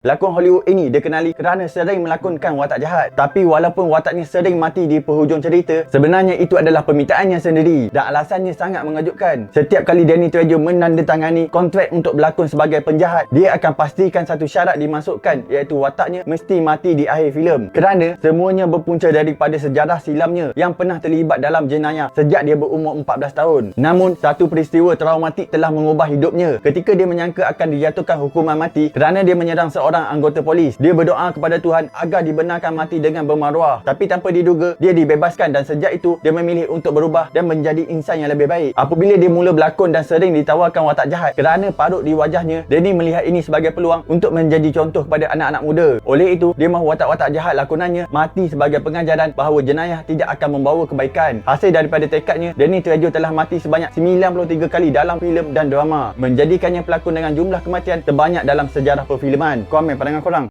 Pelakon Hollywood ini dikenali kerana sering melakonkan watak jahat. Tapi walaupun wataknya sering mati di penghujung cerita, sebenarnya itu adalah permintaannya sendiri dan alasannya sangat mengejutkan. Setiap kali Danny Trejo menandatangani kontrak untuk berlakon sebagai penjahat, dia akan pastikan satu syarat dimasukkan iaitu wataknya mesti mati di akhir filem. Kerana semuanya berpunca daripada sejarah silamnya yang pernah terlibat dalam jenayah sejak dia berumur 14 tahun. Namun, satu peristiwa traumatik telah mengubah hidupnya ketika dia menyangka akan dijatuhkan hukuman mati kerana dia menyerang seorang seorang anggota polis. Dia berdoa kepada Tuhan agar dibenarkan mati dengan bermaruah. Tapi tanpa diduga, dia dibebaskan dan sejak itu dia memilih untuk berubah dan menjadi insan yang lebih baik. Apabila dia mula berlakon dan sering ditawarkan watak jahat kerana parut di wajahnya, Danny melihat ini sebagai peluang untuk menjadi contoh kepada anak-anak muda. Oleh itu, dia mahu watak-watak jahat lakonannya mati sebagai pengajaran bahawa jenayah tidak akan membawa kebaikan. Hasil daripada tekadnya, Danny Trejo telah mati sebanyak 93 kali dalam filem dan drama, menjadikannya pelakon dengan jumlah kematian terbanyak dalam sejarah perfilman কমে পারেঙ্গা কোলাং